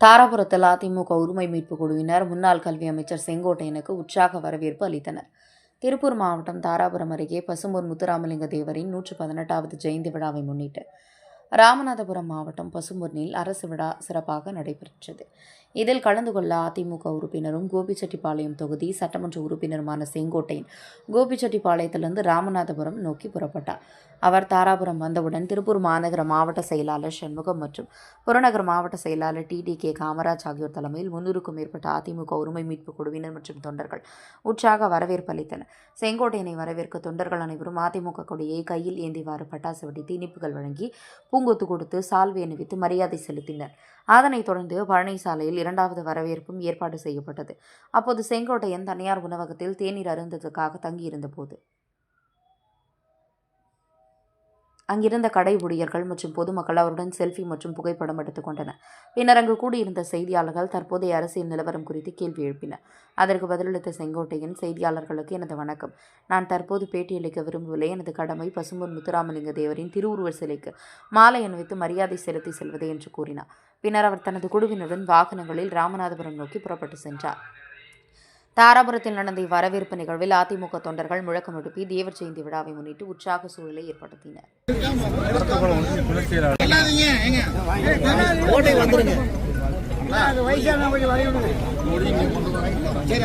தாராபுரத்தில் அதிமுக உரிமை மீட்பு குழுவினர் முன்னாள் கல்வி அமைச்சர் செங்கோட்டையனுக்கு உற்சாக வரவேற்பு அளித்தனர். திருப்பூர் மாவட்டம் தாராபுரம் அருகே பசும்பூர் முத்துராமலிங்க தேவரின் நூற்று பதினெட்டாவது ஜெயந்தி விழாவை முன்னிட்டு ராமநாதபுரம் மாவட்டம் பசும்பொன்னில் அரசு விழா சிறப்பாக நடைபெற்றது. இதில் கலந்து கொள்ள அதிமுக உறுப்பினரும் கோபிச்செட்டிப்பாளையம் தொகுதி சட்டமன்ற உறுப்பினருமான செங்கோட்டையன் கோபிச்செட்டிப்பாளையத்திலிருந்து ராமநாதபுரம் நோக்கி புறப்பட்டார். அவர் தாராபுரம் வந்தவுடன் திருப்பூர் மாநகர மாவட்ட செயலாளர் சண்முகம் மற்றும் புறநகர் மாவட்ட செயலாளர் டி டி கே காமராஜ் ஆகியோர் தலைமையில் முன்னூறுக்கும் மேற்பட்ட அதிமுக உரிமை மீட்பு குழுவினர் மற்றும் தொண்டர்கள் உற்சாக வரவேற்பு அளித்தனர். செங்கோட்டையனை வரவேற்க தொண்டர்கள் அனைவரும் அதிமுக கொடியை கையில் ஏந்திவாறு பட்டாசு வெடித்து இனிப்புகள் வழங்கி பூங்கொத்து கொடுத்து சால்வை அணிவித்து மரியாதை செலுத்தினர். அதனைத் தொடர்ந்து பழனி சாலையில் இரண்டாவது வரவேற்பும் ஏற்பாடு செய்யப்பட்டது. அப்போது செங்கோட்டையன் தனியார் உணவகத்தில் தேநீர் அருந்ததுக்காக தங்கியிருந்த போது அங்கிருந்த கடை ஊழியர்கள் மற்றும் பொதுமக்கள் அவருடன் செல்ஃபி மற்றும் புகைப்படம் எடுத்துக்கொண்டனர் பின்னர் அங்கு கூடியிருந்த செய்தியாளர்கள் தற்போதைய அரசியல் நிலவரம் குறித்து கேள்வி எழுப்பினர். அதற்கு பதிலளித்த செங்கோட்டையன் செய்தியாளர்களுக்கு எனது வணக்கம். நான் தற்போது பேட்டியளிக்க விரும்பவில்லை. எனது கடமை பசும்பொன் முத்துராமலிங்க தேவரின் திருவுருவ சிலைக்கு மாலை அணிவித்து மரியாதை செலுத்தி செல்வது என்று கூறினார். பின்னர் அவர் தனது குழுவினருடன் வாகனங்களில் ராமநாதபுரம் நோக்கி புறப்பட்டு சென்றார். தாராபுரத்தில் நடந்த இவ்வரவேற்பு நிகழ்வில் அதிமுக தொண்டர்கள் முழக்கம் எழுப்பி தேவர் ஜெயந்தி விழாவை முன்னிட்டு உற்சாக சூழலை ஏற்படுத்தினர் சரி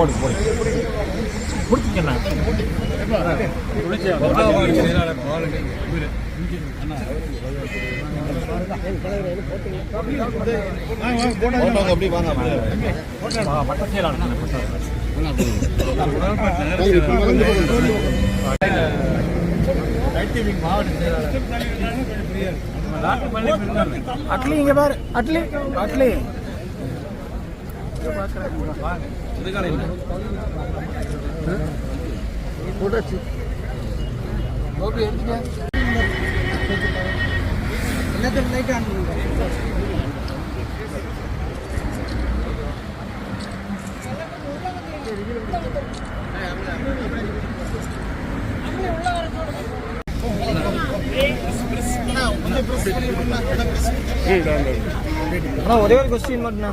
போடு போடு. பிடிச்சிக்கண்ணா அட்லி இங்க பாரு அட்லி. அட்லி. அண்ணா ஒரே ஒரு கொஸ்டின் மட்டும்ண்ணா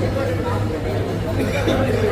本当に。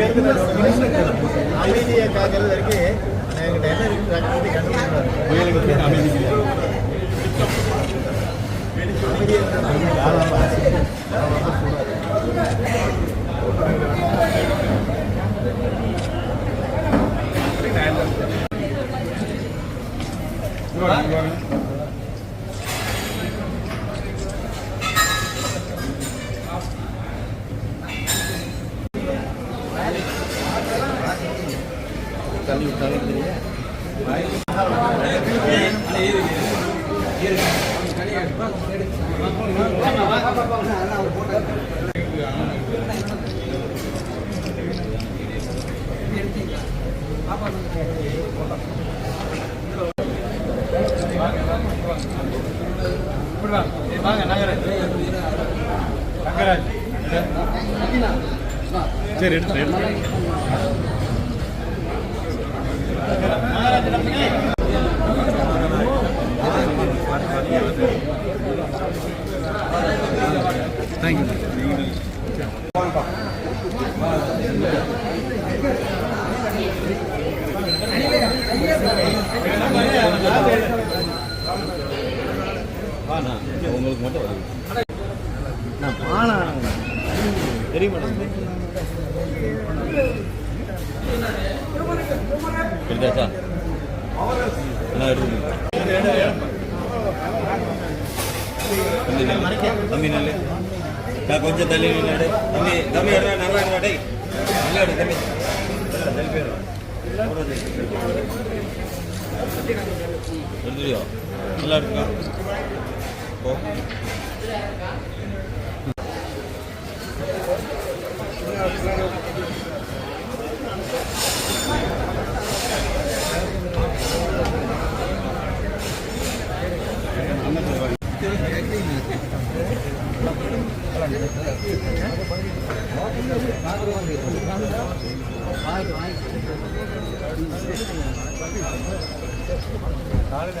ரெண்டு பேருக்கு அமைதியை காக்கிறது வரைக்கும் எங்கிட்ட என்ன இருக்கு அமைதி Thank. வாங்க நாகராஜ் நாகராஜ் சரி எடுத்து எடுத்து உங்களுக்கு மட்டும் வருது நான் பானா தெரிய மாட்டேங்குது எடுத்தாச்சா எடுத்து தம்பி நல்ல நான் கொஞ்சம் தள்ளி நின்று தம்பி தம்பி எடுறா நல்லா நல்லா தம்பி. தள்ளி போயிடுறோம் நல்லா இருக்கா? போ. Hayır, hayır. Tarih